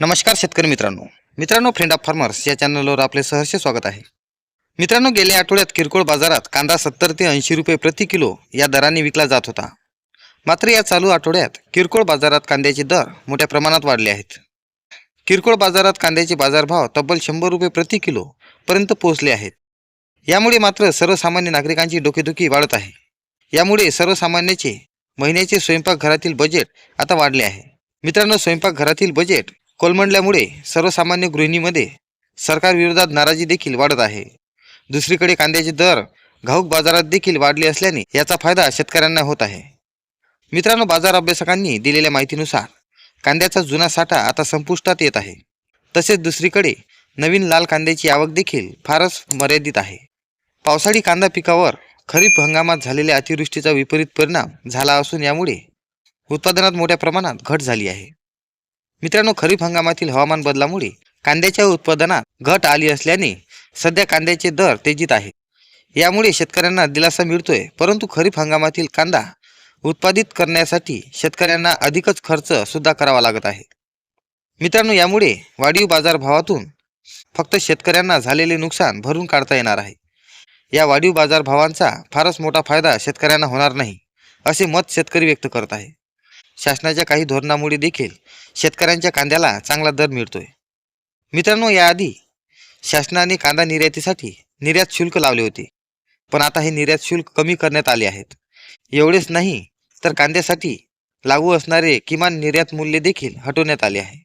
नमस्कार शेतकरी मित्रांनो. मित्रांनो फ्रेंड ऑफ फार्मर्स या चॅनलवर आपले सहर्ष स्वागत आहे. मित्रांनो गेल्या आठवड्यात किरकोळ बाजारात कांदा सत्तर ते ऐंशी रुपये प्रति किलो या दराने विकला जात होता. मात्र या चालू आठवड्यात किरकोळ बाजारात कांद्याचे दर मोठ्या प्रमाणात वाढले आहेत. किरकोळ बाजारात कांद्याचे बाजारभाव तब्बल शंभर रुपये प्रति किलो पर्यंत पोहोचले आहेत. यामुळे मात्र सर्वसामान्य नागरिकांची डोकेदुखी वाढत आहे. यामुळे सर्वसामान्याचे महिन्याचे स्वयंपाकघरातील बजेट आता वाढले आहे. मित्रांनो स्वयंपाकघरातील बजेट कोलमडल्यामुळे सर्वसामान्य गृहिणीमध्ये सरकारविरोधात नाराजी देखील वाढत आहे. दुसरीकडे कांद्याचे दर घाऊक बाजारात देखील वाढले असल्याने याचा फायदा शेतकऱ्यांना होत आहे. मित्रांनो बाजार अभ्यासकांनी दिलेल्या माहितीनुसार कांद्याचा जुना साठा आता संपुष्टात येत आहे. तसेच दुसरीकडे नवीन लाल कांद्याची आवक देखील फारच मर्यादित आहे. पावसाळी कांदा पिकावर खरीप हंगामात झालेल्या अतिवृष्टीचा विपरीत परिणाम झाला असून यामुळे उत्पादनात मोठ्या प्रमाणात घट झाली आहे. मित्रांनो खरीप हंगामातील हवामान बदलामुळे कांद्याच्या उत्पादनात घट आली असल्याने सध्या कांद्याचे दर तेजीत आहे यामुळे शेतकऱ्यांना दिलासा मिळतोय परंतु खरीप हंगामातील कांदा उत्पादित करण्यासाठी शेतकऱ्यांना अधिकच खर्च सुद्धा करावा लागत आहे. मित्रांनो यामुळे वाढीव बाजारभावातून फक्त शेतकऱ्यांना झालेले नुकसान भरून काढता येणार आहे. या वाढीव बाजारभावांचा फारच मोठा फायदा शेतकऱ्यांना होणार नाही असे मत शेतकरी व्यक्त करत आहे शासनाच्या काही धोरणामुळे देखील शेतकऱ्यांच्या कांद्याला चांगला दर मिळतोय. मित्रांनो याआधी शासनाने कांदा निर्यातीसाठी निर्यात शुल्क लावले होते. पण आता हे निर्यात शुल्क कमी करण्यात आले आहेत. एवढेच नाही तर कांद्यासाठी लागू असणारे किमान निर्यात मूल्य देखील हटवण्यात आले आहे.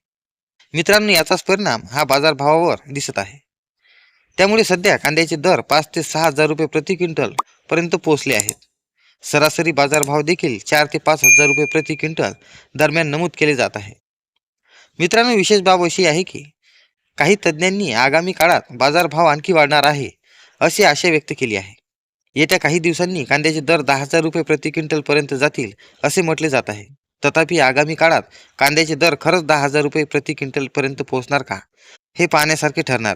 मित्रांनो याचाच परिणाम हा बाजारभावावर दिसत आहे. त्यामुळे सध्या कांद्याचे दर पाच ते सहा हजार रुपये प्रति क्विंटल पर्यंत पोहोचले आहेत. सरासरी बाजारभाव देखील चार ते पाच हजार रुपये प्रति क्विंटल दरम्यान नमूद केले जात आहे. मित्रांनो विशेष बाब अशी आहे की काही तज्ज्ञांनी आगामी काळात बाजारभाव आणखी वाढणार आहे अशी आशा व्यक्त केली आहे. येत्या काही दिवसांनी कांद्याचे दर दहा हजार रुपये प्रति क्विंटलपर्यंत जातील असे म्हटले जात आहे. तथापि आगामी काळात कांद्याचे दर खरंच दहा हजार रुपये प्रति क्विंटलपर्यंत पोहोचणार का हे पाहण्यासारखे ठरणार.